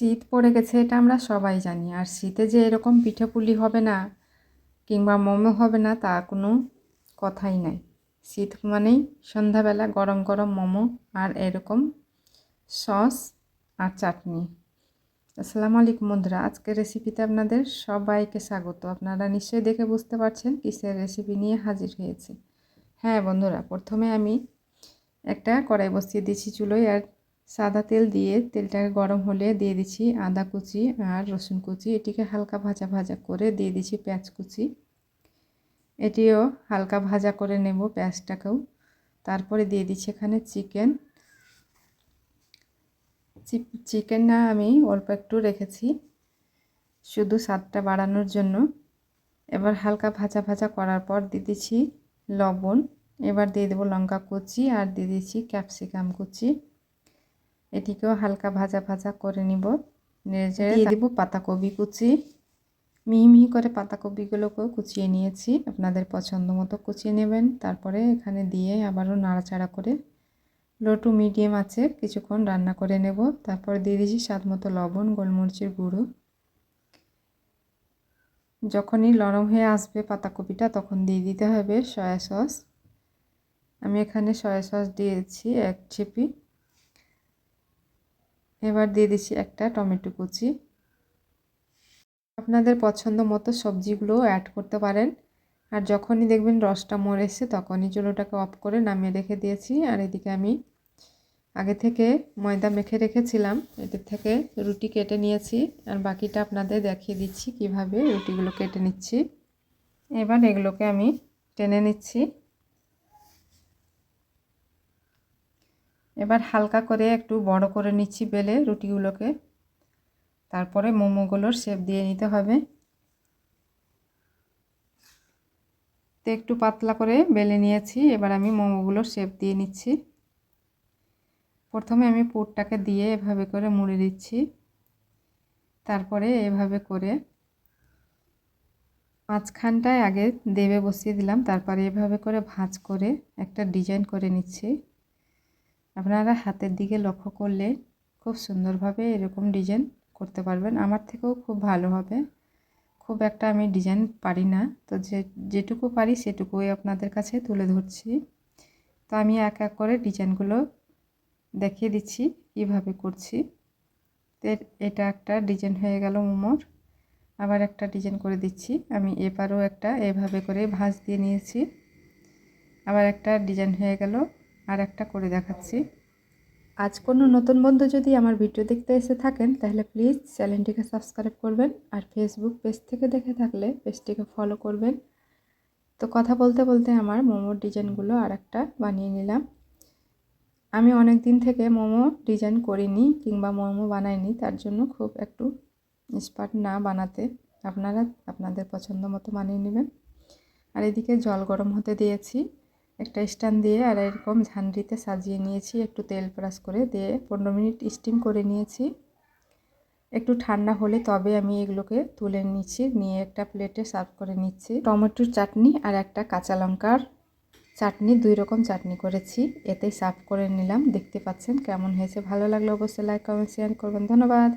শীত পড়ে গেছে, এটা আমরা সবাই জানি। আর শীতে যে এরকম পিঠেপুলি হবে না, কিংবা মোমো হবে না, তা কোনো কথাই নাই। শীত মানেই সন্ধ্যাবেলা গরম গরম মোমো আর এরকম সস আর চাটনি। আসসালামু আলাইকুম বন্ধুরা, আজকের রেসিপিতে আপনাদের সবাইকে স্বাগত। আপনারা নিশ্চয়ই দেখে বুঝতে পারছেন কিসের রেসিপি নিয়ে হাজির হয়েছে। হ্যাঁ বন্ধুরা, প্রথমে আমি একটা কড়াই বসিয়ে দিয়েছি চুলোয়, আর সাদা তেল দিয়ে তেলটাকে গরম হলে দিয়ে দিচ্ছি আদা কুচি আর রসুন কুচি। এটিকে হালকা ভাজা ভাজা করে দিয়ে দিচ্ছি পেঁয়াজ কুচি। এটিও হালকা ভাজা করে নেব পেঁয়াজটাকেও। তারপরে দিয়ে দিচ্ছি এখানে চিকেন। চিকেন না আমি অল্প একটু রেখেছি শুধু স্বাদটা বাড়ানোর জন্য। এবার হালকা ভাজা ভাজা করার পর দিয়ে দিচ্ছি লবণ। এবার দিয়ে দেবো লঙ্কা কুচি আর দিয়ে দিচ্ছি ক্যাপসিকাম কুচি। এটিকেও হালকা ভাজা ভাজা করে নিব। নেড়ে দেবো পাতাকপি কুচি। মিহি মিহি করে পাতাকপিগুলোকেও কুচিয়ে নিয়েছি। আপনাদের পছন্দ মতো কুচিয়ে নেবেন। তারপরে এখানে দিয়ে আবারও নাড়াচাড়া করে লো টু মিডিয়াম আছে কিছুক্ষণ রান্না করে নেব। তারপর দিয়ে দিয়েছি স্বাদ মতো লবণ গোলমরিচের গুঁড়ো। যখনই নরম হয়ে আসবে পাতাকপিটা তখন দিয়ে দিতে হবে সয়া সস। আমি এখানে সয়া সস দিয়েছি এক ছিপি। এবার দিয়ে দিচ্ছি একটা টমেটো কুচি। আপনাদের পছন্দ মতো সবজিগুলো অ্যাড করতে পারেন। আর যখনই দেখবেন রসটা মরেছে তখনই চুলোটাকে অফ করে নামিয়ে রেখে দিয়েছি। আর এদিকে আমি আগে থেকে ময়দা মেখে রেখেছিলাম এটির থেকে রুটি কেটে নিয়েছি। আর বাকিটা আপনাদের দেখিয়ে দিচ্ছি কীভাবে রুটিগুলো কেটে নিচ্ছি। এবার এগুলোকে আমি টেনে নিচ্ছি। এবার হালকা করে একটু বড় করে নিচ্ছি বেলে রুটিগুলোকে। তারপরে মোমোগুলোর শেপ দিয়ে নিতে হবে। তো একটু পাতলা করে বেলে নিয়েছি, এবার আমি মোমোগুলোর শেপ দিয়ে নিচ্ছি। প্রথমে আমি পুরটাকে দিয়ে এভাবে করে মুড়ে দিচ্ছি। তারপরে এভাবে করে মাঝখানটায় আগে দেবে বসিয়ে দিলাম, তারপরে এভাবে করে ভাঁজ করে একটা ডিজাইন করে নিচ্ছি। আপনারা হাতের দিকে লক্ষ্য করলে খুব সুন্দরভাবে এরকম ডিজাইন করতে পারবেন। আমার থেকেও খুব ভালো হবে। খুব একটা আমি ডিজাইন পারি না। তো যে, যেটুকু পারি সেটুকুই আপনাদের কাছে তুলে ধরছি। তো আমি এক এক করে ডিজাইনগুলো দেখিয়ে দিচ্ছি, কীভাবে করছি। তো এটা একটা ডিজাইন হয়ে গেল মোমোর। আবার একটা ডিজাইন করে দিচ্ছি। আমি এপারও একটা এভাবে করে ভাঁজ দিয়ে নিয়েছি। আবার একটা ডিজাইন হয়ে গেল আর একটা করে দেখাচ্ছি। আজ কোনো নতুন বন্ধু যদি আমার ভিডিও দেখতে এসে থাকেন, তাহলে প্লিজ চ্যানেলটিকে সাবস্ক্রাইব করবেন আর ফেসবুক পেজ থেকে দেখে থাকলে পেজটিকে ফলো করবেন। তো কথা বলতে বলতে আমার মোমোর ডিজাইনগুলো আর একটা বানিয়ে নিলাম। আমি অনেক দিন থেকে মোমো ডিজাইন করিনি কিংবা মোমো বানাইনি, তার জন্য খুব একটু স্পার্ট না বানাতে। আপনারা আপনাদের পছন্দ মতো বানিয়ে নেবেন। আর এদিকে জল গরম হতে দিয়েছি। একটা স্ট্যান্ড দিয়ে আর এরকম ঝান্ডিতে সাজিয়ে নিয়েছি, একটু তেল ব্রাশ করে দিয়ে পনেরো মিনিট স্টিম করে নিয়েছি। একটু ঠান্ডা হলে তবে আমি এগুলোকে তুলে নিচ্ছি, নিয়ে একটা প্লেটে সার্ভ করে নিচ্ছি। টমেটোর চাটনি আর একটা কাঁচা লঙ্কার চাটনি, দুই রকম চাটনি করেছি, এতেই সার্ভ করে নিলাম। দেখতে পাচ্ছেন কেমন হয়েছে, ভালো লাগলে অবশ্যই লাইক কমেন্ট শেয়ার করবেন। ধন্যবাদ।